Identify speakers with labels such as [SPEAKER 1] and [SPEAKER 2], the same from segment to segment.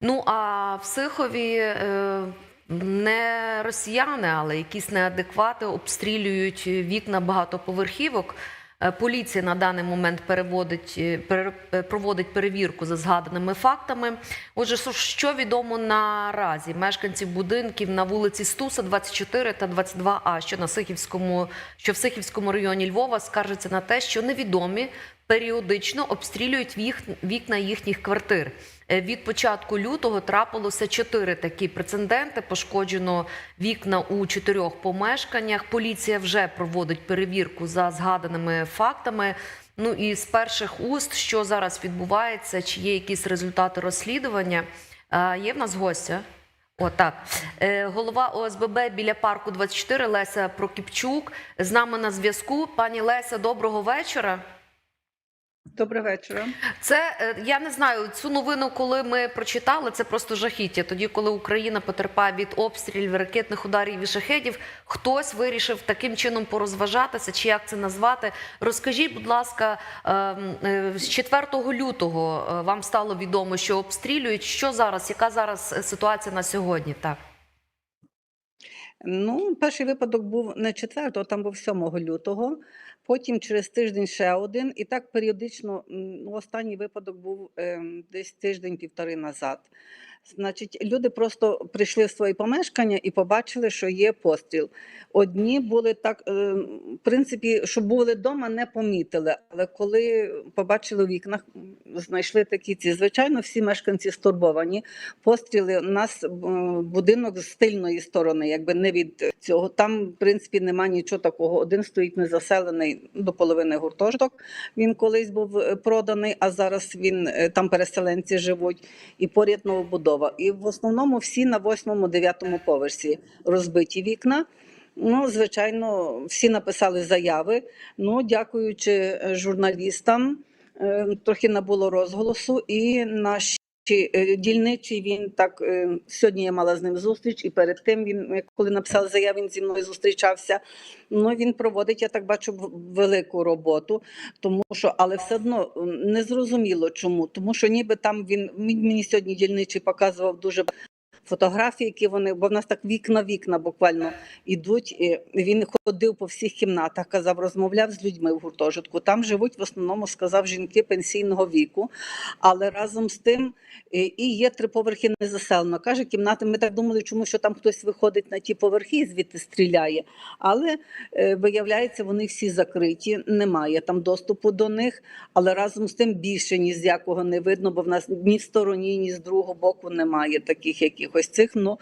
[SPEAKER 1] Ну а в Сихові е, не росіяни, але якісь неадеквати обстрілюють вікна багатоповерхівок. Е, Поліція на даний момент переводить е, проводить перевірку за згаданими фактами. Отже, що- відомо наразі мешканців будинків на вулиці Стуса 24 та 22А, що на Сихівському, що в Сихівському районі Львова, скаржаться на те, що невідомі періодично обстрілюють вікна їхніх квартир. Е, Від початку лютого трапилося чотири такі прецеденти. Пошкоджено вікна у чотирьох помешканнях. Поліція вже проводить перевірку за згаданими фактами. Ну і з перших уст, що зараз відбувається, чи є якісь результати розслідування? Е, Є в нас гостя. О, так. Е, Голова ОСББ біля парку 24 Леся Прокіпчук з нами на зв'язку. Пані Леся, доброго вечора.
[SPEAKER 2] Доброго вечора.
[SPEAKER 1] Це е, я не знаю цю новину, коли ми прочитали, це просто жахіття. Тоді, коли Україна потерпає від обстрілів, ракетних ударів і шахедів, хтось вирішив таким чином порозважатися, чи як це назвати. Розкажіть, будь ласка, е, е, з 4 лютого вам стало відомо, що обстрілюють. Що зараз? Яка зараз ситуація на сьогодні? Так.
[SPEAKER 2] Ну, перший випадок був не 4, там був 7 лютого. Потім через тиждень ще один. І так періодично, ну, останній випадок був ем, десь тиждень-півтори назад. Значить, люди просто прийшли в свої помешкання і побачили, що є постріл. Одні були так, е, в принципі, що були вдома, не помітили. Але коли побачили у вікнах, знайшли такі ці. Звичайно, всі мешканці стурбовані. Постріли у нас е, будинок з тильної сторони, якби не від цього. Там, в принципі, нема нічого такого. Один стоїть незаселений до половини гуртожиток. Він колись був е, проданий, а зараз він там переселенці живуть, і поряд новобудова. І в основному всі на восьмому-дев'ятому поверсі розбиті вікна. Ну, звичайно, всі написали заяви. Ну, дякуючи е, журналістам, е, трохи набуло розголосу, і наш е, дільничий він так е, сьогодні я мала з ним зустріч, і перед тим він, коли написав заяву, він зі мною зустрічався. Ну він проводить, я так бачу, велику роботу, тому що, але все одно не зрозуміло чому. Тому що ніби там він мені сьогодні дільничий показував дуже фотографії, які вони, бо в нас так вікна вікна буквально ідуть. І він ходив по всіх кімнатах, казав, розмовляв з людьми в гуртожитку. Там живуть в основному, сказав, жінки пенсійного віку. Але разом з тим і є три поверхи незаселено. Каже, кімнати. Ми так думали, чому що там хтось виходить на ті поверхи і звідти стріляє. Але е, виявляється, вони всі закриті, немає там доступу до них. Але разом з тим більше ні з якого не видно, бо в нас ні в стороні, ні з другого боку немає таких якихось цих. Ну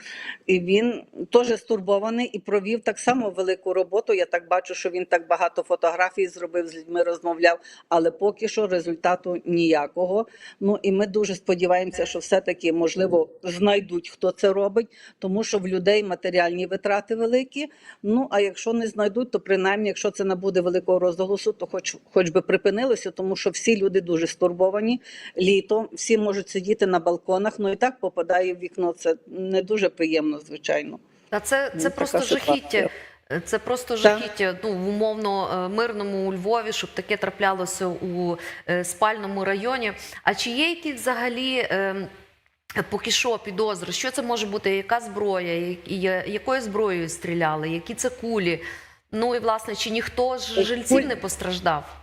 [SPEAKER 2] і він теж стурбований і провів так само велику роботу. Я так бачу, що він так багато фотографій зробив з людьми, розмовляв, але поки що результату ніякого. Ну і ми дуже сподіваємося, що все-таки можливо знайдуть, хто це робить, тому що в людей матеріальні витрати великі. Ну а якщо не знайдуть, то принаймні, якщо це не буде великого розголосу, то хоч хоч би припинилося, тому що всі люди дуже стурбовані. Літо всі можуть сидіти на балконах. Ну і так попадає в вікно. Це не дуже приємно, звичайно.
[SPEAKER 1] Та це,
[SPEAKER 2] Ну,
[SPEAKER 1] це просто жахіття. Це просто жахіття. Ну в умовно е, мирному у Львові, щоб таке траплялося у е, спальному районі. А чи є якісь взагалі? е, Поки що підозри, що це може бути, яка зброя, якою зброєю стріляли, які це кулі. Ну і власне, чи ніхто з жильців не постраждав?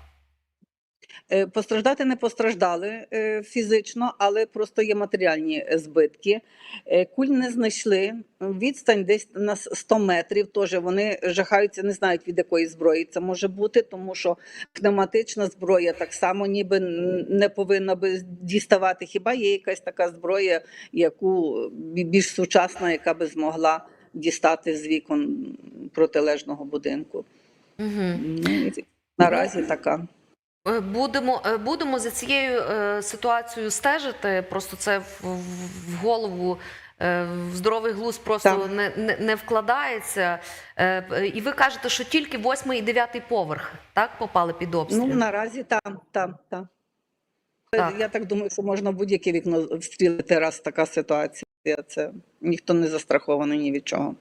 [SPEAKER 2] Е, Постраждати не постраждали е, фізично, але просто є матеріальні е, збитки. Куль не знайшли. Відстань десь на с- 100 метрів. Теж вони жахаються, не знають від якої зброї це може бути, тому що пневматична зброя так само ніби не повинна би діставати. Хіба є якась така зброя, яку більш сучасна, яка би змогла дістати з вікон протилежного будинку?
[SPEAKER 1] Угу.
[SPEAKER 2] Наразі така.
[SPEAKER 1] Е, Будемо, е, будемо за цією е, ситуацією стежити. Просто це в, голову. В здоровий глузд просто не, не, не вкладається. І ви кажете, що тільки восьмий і дев'ятий поверх так попали під обстріл?
[SPEAKER 2] Ну, наразі там, там, там.
[SPEAKER 1] Так.
[SPEAKER 2] Я так думаю, що можна будь-яке вікно встрілити, раз така ситуація. Це ніхто не застрахований ні від чого.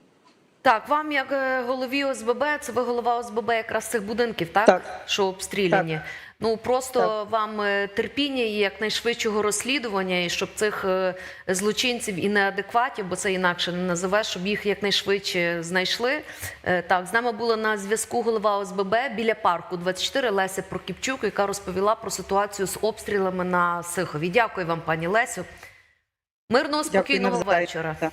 [SPEAKER 1] Так, вам як е, голові ОСББ, це ви голова ОСББ якраз цих будинків, так?
[SPEAKER 2] Так.
[SPEAKER 1] Що обстріляні. Ну просто
[SPEAKER 2] Так.
[SPEAKER 1] вам е, терпіння і якнайшвидшого розслідування, і щоб цих е, злочинців і неадекватів, бо це інакше не називеш, щоб їх якнайшвидше знайшли. Так, з нами була на зв'язку голова ОСББ біля парку 24 Леся Прокіпчук, яка розповіла про ситуацію з обстрілами на Сихові. Дякую вам, пані Лесю. Мирного спокійного
[SPEAKER 2] навзаєм.
[SPEAKER 1] вечора.
[SPEAKER 2] Так.